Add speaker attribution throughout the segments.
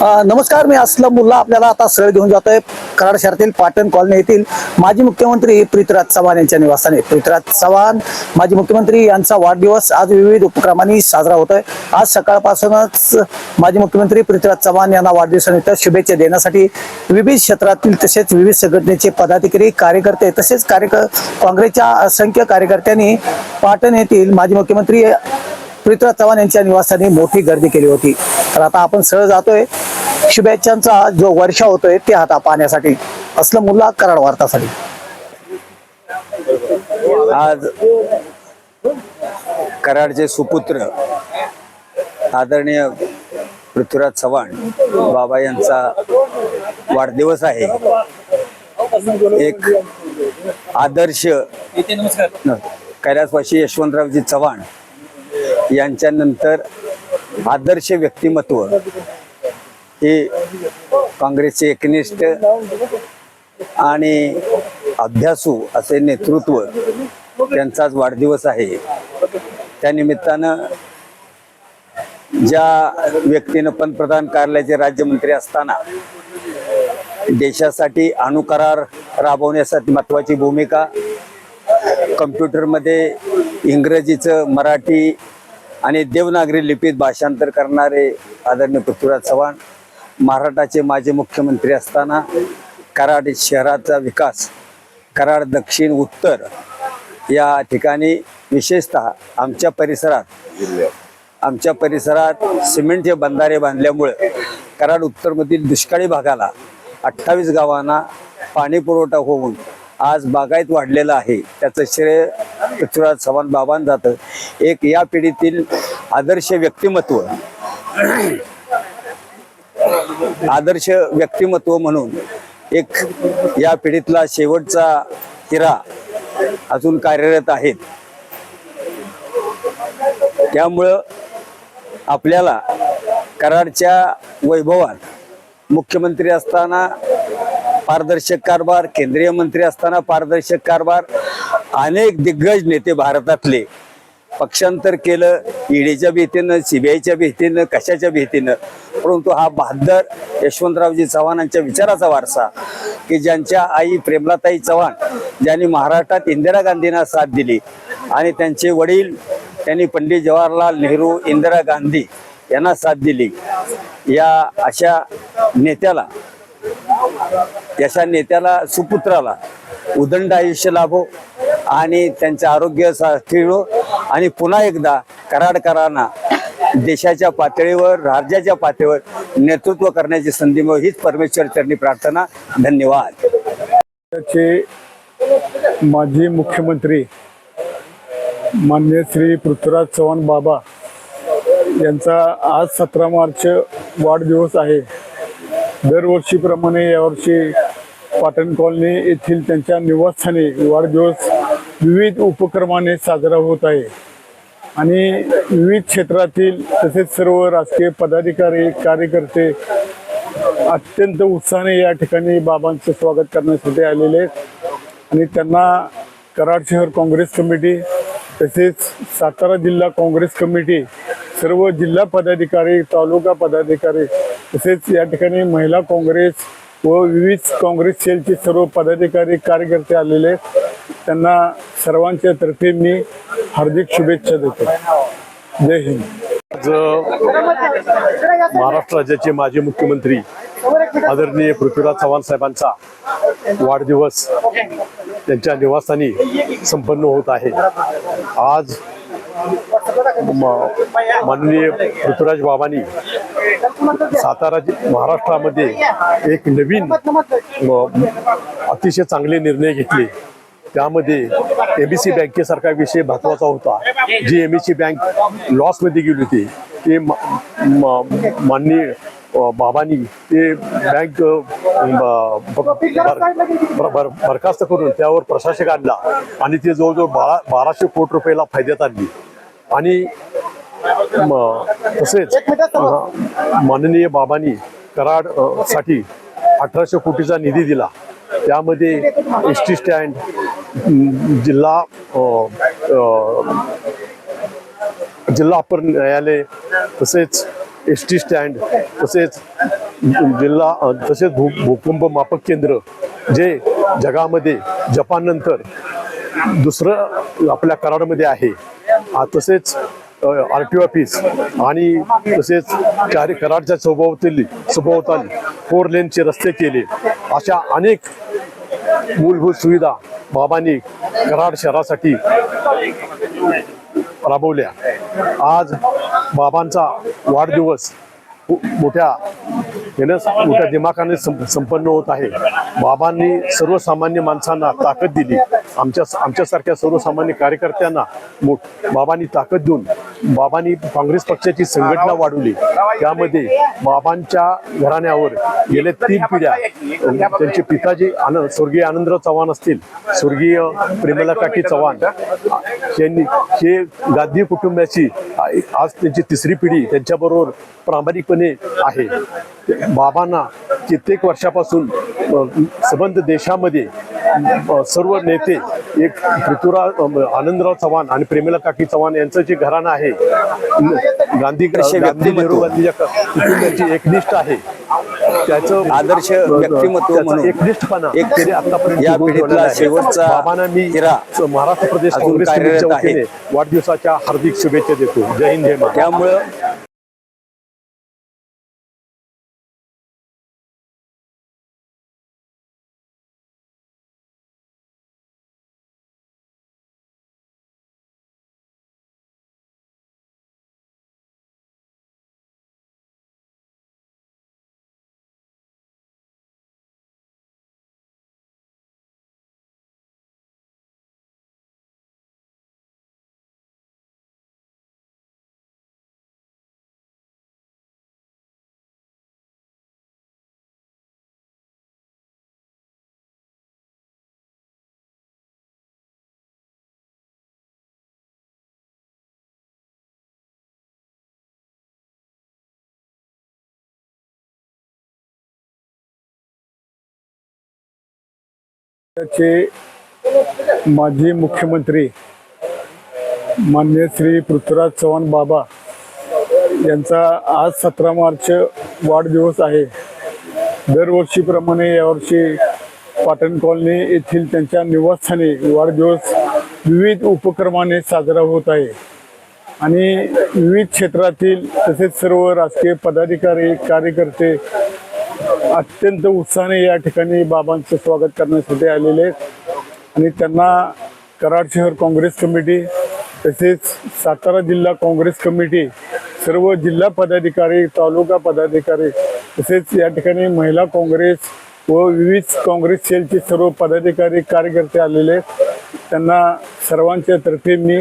Speaker 1: नमस्कार मी असलम मुल्ला. आपल्याला आता सरळ घेऊन जातोय कराड शहरातील पाटण कॉलनी येथील माजी मुख्यमंत्री पृथ्वीराज चव्हाण यांच्या निवासस्थानी. पृथ्वीराज चव्हाण माजी मुख्यमंत्री यांचा वाढदिवस आज विविध उपक्रमांनी साजरा होतोय. आज सकाळपासूनच माजी मुख्यमंत्री पृथ्वीराज चव्हाण यांना वाढदिवसानिमित्त शुभेच्छा देण्यासाठी विविध क्षेत्रातील तसेच विविध संघटनेचे पदाधिकारी कार्यकर्ते तसेच कार्यक काँग्रेसच्या असंख्य कार्यकर्त्यांनी पाटण येथील माजी मुख्यमंत्री पृथ्वीराज चव्हाण यांच्या निवासस्थानी मोठी गर्दी केली होती. तर आता आपण सरळ जातोय. शुभेच्छांचा जो वर्षा होतोय ते आता पाहण्यासाठी. असलं मुला कराड वार्तासाठी.
Speaker 2: आज कराडचे सुपुत्र आदरणीय पृथ्वीराज चव्हाण बाबा यांचा वाढदिवस आहे. एक आदर्श कैलासवासी यशवंतरावजी चव्हाण यांच्यानंतर आदर्श व्यक्तिमत्व हे काँग्रेसचे एकनिष्ठ आणि अभ्यासू असे नेतृत्व त्यांचाच वाढदिवस आहे. त्या निमित्तानं ज्या व्यक्तीनं पंतप्रधान कार्यालयाचे राज्यमंत्री असताना देशासाठी अणुकरार राबवण्यासाठी महत्त्वाची भूमिका कम्प्युटरमध्ये इंग्रजीचं मराठी आणि देवनागरी लिपीत भाषांतर करणारे आदरणीय पृथ्वीराज चव्हाण महाराष्ट्राचे माजी मुख्यमंत्री असताना कराड शहराचा विकास कराड दक्षिण उत्तर या ठिकाणी विशेषतः आमच्या परिसरात आमच्या परिसरात सिमेंटचे बंधारे बांधल्यामुळे कराड उत्तरमधील दुष्काळी भागाला अठ्ठावीस गावांना पाणी पुरवठा होऊन आज बागायत वाढलेलं आहे. त्याचं श्रेय पृथ्वीराज चव्हाण बाबांना जातं. एक या पिढीतील आदर्श व्यक्तिमत्व आदर्श व्यक्तिमत्व म्हणून एक या पिढीतला शेवटचा हिरा अजून कार्यरत आहेत त्यामुळं आपल्याला कराडच्या वैभवात मुख्यमंत्री असताना पारदर्शक कारभार केंद्रीय मंत्री असताना पारदर्शक कारभार अनेक दिग्गज नेते भारतातले पक्षांतर केलं ईडीच्या भीतीनं सीबीआयच्या भीतीनं कशाच्या भीतीनं परंतु हा बहादर यशवंतरावजी चव्हाणांच्या विचाराचा वारसा की ज्यांच्या आई प्रेमलाताई चव्हाण ज्यांनी महाराष्ट्रात इंदिरा गांधींना साथ दिली आणि त्यांचे वडील त्यांनी पंडित जवाहरलाल नेहरू इंदिरा गांधी यांना साथ दिली. या अशा नेत्याला अशा नेत्याला सुपुत्राला उदंड आयुष्य लाभो आणि त्यांचं आरोग्य साठीळो आणि पुन्हा एकदा कराडकरांना देशाच्या पातळीवर राज्याच्या पातळीवर नेतृत्व करण्याची संधी मिळो हीच परमेश्वर चरणी प्रार्थना धन्यवाद.
Speaker 3: माजी मुख्यमंत्री मान्य श्री पृथ्वीराज चव्हाण बाबा यांचा आज सतरा मार्च वाढदिवस आहे. दरवर्षीप्रमाणे यावर्षी पाटण कॉलनी येथील त्यांच्या निवासस्थानी वाढदिवस विविध उपक्रमाने साजरा होत आहे. आणि विविध क्षेत्रातील तसेच सर्व राजकीय पदाधिकारी कार्यकर्ते अत्यंत उत्साहाने या ठिकाणी बाबांचं स्वागत करण्यासाठी आलेले आहेत. आणि त्यांना कराड शहर काँग्रेस कमिटी तसेच सातारा जिल्हा काँग्रेस कमिटी सर्व जिल्हा पदाधिकारी तालुका पदाधिकारी तसेच या ठिकाणी महिला काँग्रेस व विविध काँग्रेस सेलचे सर्व पदाधिकारी कार्यकर्ते आलेले आहेत. त्यांना सर्वांच्या तर्फे मी हार्दिक शुभेच्छा देतो. जय हिंद.
Speaker 4: आज महाराष्ट्र राज्याचे माजी मुख्यमंत्री आदरणीय पृथ्वीराज चव्हाण साहेबांचा वाढदिवस त्यांच्या निवासस्थानी संपन्न होत आहे. आज म- माननीय पृथ्वीराज बाबांनी सातारा महाराष्ट्रामध्ये एक नवीन अतिशय चांगले निर्णय घेतले. त्यामध्ये एबीसी बँकेसारखा विषय महत्त्वाचा होता. जी एमईसी बँक लॉसमध्ये गेली होती ते माननीय बाबांनी ते बँक ब- ब- बरखास्त करून त्यावर प्रशासक आणला आणि ते जवळजवळ बारा बाराशे कोटी रुपयाला फायद्यात आणली. आणि तसेच माननीय बाबांनी कराडसाठी अठराशे कोटीचा निधी दिला. त्यामध्ये एस टी स्टँड जिल्हा जिल्हा अपर न्यायालय तसेच एस टी स्टँड तसेच जिल्हा तसेच भू भूकंप मापक केंद्र जे जगामध्ये जपाननंतर दुसरं आपल्या कराडमध्ये आहे. तसेच आर टी ऑफिस आणि तसेच कार्य कराडच्या स्वभावातील स्वभावताली फोर लेनचे रस्ते केले. अशा अनेक मूलभूत सुविधा बाबांनी कराड शहरासाठी राबवल्या. आज बाबांचा वाढदिवस मोठ्या येण्यास मोठ्या दिमाखाने संपन्न होत आहे. बाबांनी सर्वसामान्य माणसांना ताकद दिली. आमच्या आमच्यासारख्या सर्वसामान्य कार्यकर्त्यांना बाबांनी ताकद देऊन बाबांनी काँग्रेस पक्षाची संघटना वाढवली. त्यामध्ये बाबांच्या घराण्यावर गेल्या तीन पिढ्या त्यांचे पिताजी आनंद स्वर्गीय आनंदराव चव्हाण असतील स्वर्गीय प्रेमला काकी चव्हाण यांनी हे गांधी कुटुंबाची आज त्यांची तिसरी पिढी त्यांच्याबरोबर प्रामाणिकपणे आहे. बाबांना कित्येक वर्षापासून संबंध देशामध्ये सर्व नेते एक अ, आनंदराव चव्हाण आणि प्रेमला काकी चव्हाण यांचं जे घराणं आहे गांधी गांधी नेहरू. गांधीच्या कुटुंबाची एकनिष्ठ आहे त्याचं
Speaker 2: आदर्श व्यक्तिमत्व
Speaker 4: एकनिष्ठपणा
Speaker 2: एक
Speaker 4: त्यांनी आतापर्यंत
Speaker 2: या पिढीतला. शेवटचा
Speaker 4: बाबांना मी
Speaker 2: हिरा
Speaker 4: महाराष्ट्र प्रदेश काँग्रेस वाढदिवसाच्या हार्दिक शुभेच्छा देतो जय हिंद जय
Speaker 2: त्यामुळं
Speaker 3: चे माजी मुख्यमंत्री मान्य श्री पृथ्वीराज चव्हाण बाबा यांचा आज सतरा मार्च वाढदिवस आहे. दरवर्षीप्रमाणे यावर्षी पाटण कॉलनी येथील त्यांच्या निवासस्थानी वाढदिवस विविध उपक्रमाने साजरा होत आहे. आणि विविध क्षेत्रातील तसेच सर्व राजकीय पदाधिकारी कार्यकर्ते अत्यंत उत्साहाने या ठिकाणी बाबांचं स्वागत करण्यासाठी आलेले आहेत. आणि त्यांना कराड शहर काँग्रेस कमिटी तसेच सातारा जिल्हा काँग्रेस कमिटी सर्व जिल्हा पदाधिकारी तालुका पदाधिकारी तसेच या ठिकाणी महिला काँग्रेस व विविध काँग्रेस सेलचे सर्व पदाधिकारी कार्यकर्ते आलेले आहेत. त्यांना सर्वांच्या तर्फे मी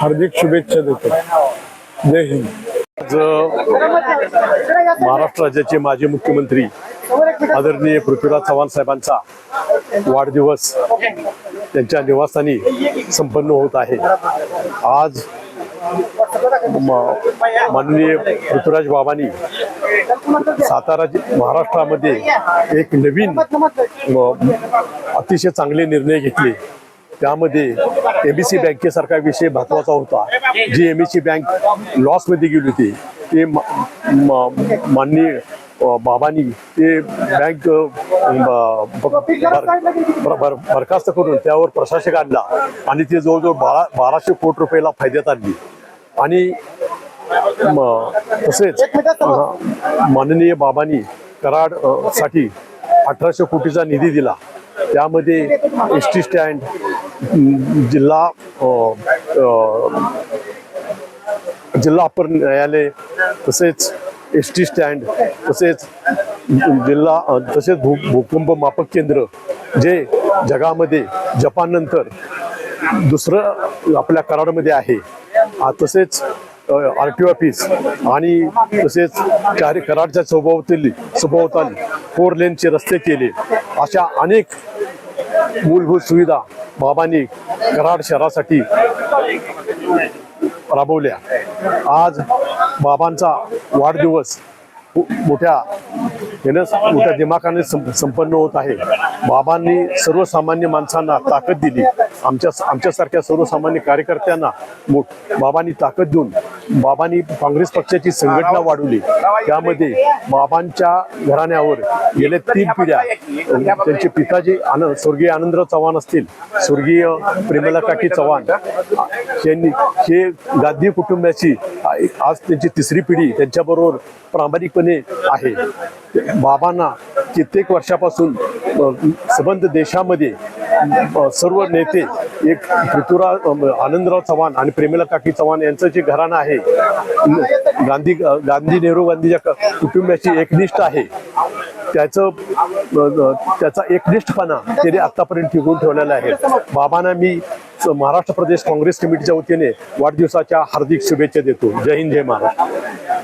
Speaker 3: हार्दिक शुभेच्छा देतो. जय हिंद.
Speaker 4: आज महाराष्ट्र राज्याचे माजी मुख्यमंत्री आदरणीय पृथ्वीराज चव्हाण साहेबांचा वाढदिवस त्यांच्या निवासस्थानी संपन्न होत आहे. आज म- माननीय पृथ्वीराज बाबांनी सातारा महाराष्ट्रामध्ये एक नवीन अतिशय चांगले निर्णय घेतले. त्यामध्ये एम सी बँकेसारखा विषय महत्त्वाचा होता. जी एम सी बँक लॉसमध्ये गेली होती ते माननीय बाबांनी ते बँक ब- बरखास्त करून त्यावर प्रशासक आणला आणि ते जवळजवळ बारा बाराशे कोटी रुपयाला फायद्यात आणली. आणि तसेच माननीय बाबांनी कराडसाठी अठराशे कोटीचा निधी दिला. त्यामध्ये एस टी स्टँड जिल्हा जिल्हा अपर न्यायालय तसेच एस टी स्टँड तसेच जिल्हा तसेच भू भूकंप मापक केंद्र जे जगामध्ये जपाननंतर दुसरं आपल्या कराडमध्ये आहे. तसेच आर टी ऑफिस आणि तसेच कराडच्या स्वभावातील स्वभावताली फोर लेनचे रस्ते केले. अशा अनेक मूलभूत सुविधा बाबांनी कराड शहरासाठी राबवल्या. आज बाबांचा वाढदिवस मोठ्या यानं मोठ्या दिमाखाने संपन्न होत आहे. बाबांनी सर्वसामान्य माणसांना ताकद दिली. आमच्या आमच्यासारख्या सर्वसामान्य कार्यकर्त्यांना बाबांनी ताकद देऊन बाबांनी काँग्रेस पक्षाची संघटना वाढवली. त्यामध्ये बाबांच्या घराण्यावर गेल्या तीन पिढ्या त्यांचे पिताजी आनंद स्वर्गीय आनंदराव चव्हाण असतील. स्वर्गीय प्रेमला काकी चव्हाण. यांनी हे गांधी कुटुंबाची आज त्यांची तिसरी पिढी त्यांच्याबरोबर प्रामाणिकपणे आहे. बाबांना कित्येक वर्षापासून संबंध देशामध्ये सर्व नेते एक पृथ्वीराज आनंदराव चव्हाण आणि प्रेमला काकी चव्हाण यांचं जे घराणं आहे गांधी गांधी नेहरू गांधीच्या कुटुंबाची एकनिष्ठ आहे. त्याचं त्याचा एकनिष्ठपणा त्यांनी आतापर्यंत टिकवून ठेवलेला आहे. बाबांना मी महाराष्ट्र प्रदेश काँग्रेस कमिटीच्या वतीने वाढदिवसाच्या हार्दिक शुभेच्छा देतो. जय हिंद जय महाराष्ट्र.